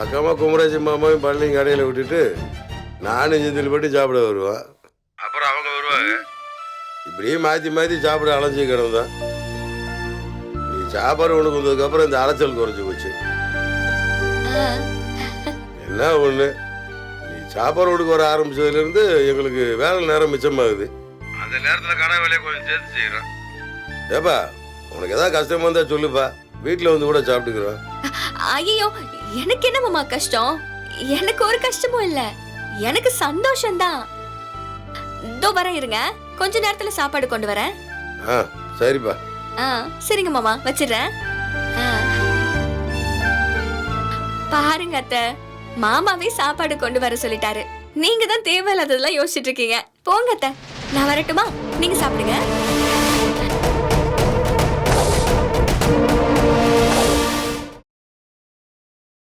வழக்கமாக குமரேஜி மாமாவையும் பள்ளியும் கடையில் விட்டுட்டு நானும் செந்தில் போட்டு சாப்பிட வருவேன். அப்புறம் அவங்க வருவாங்க? இப்படியே மாற்றி மாற்றி சாப்பிட அலைஞ்சி கிடந்தான் நீ சாப்பாடு உனக்கு வந்ததுக்கப்புறம் இந்த அலைச்சல் குறைஞ்சி போச்சு. என்ன ஒன்று நீ சாப்பாடு கொடுக்க வர ஆரம்பிச்சதுலேருந்து எங்களுக்கு வேலை நேரம் மிச்சமாகுது. அந்த நேரத்தில் கடை வேலையை கொஞ்சம் சேர்த்து செய்கிறோம் ஏப்பா உனக்கு ஏதாவது கஷ்டமா இருந்தா சொல்லுப்பா. வீட்டில் வந்து கூட சாப்பிட்டுக்கிறோம். ஐயோ எனக்கு என்ன மாமா கஷ்டம்? எனக்கு ஒரு கஷ்டமும் இல்ல. எனக்கு சந்தோஷம்தான். இதோ வரேன் இருங்க. கொஞ்ச நேரத்துல சாப்பாடு கொண்டு வரேன். ஆ சரிப்பா. ஆ சரிங்க மாமா வச்சிடுறேன். ஆ. பாருங்க அத்தை மாமாவே சாப்பாடு கொண்டு வர சொல்லிட்டாரு. நீங்க தான் தேவையில்லாததெல்லாம் யோசிச்சுட்டு இருக்கீங்க. போங்க அத்தை நான் வரட்டுமா? நீங்க சாப்பிடுங்க.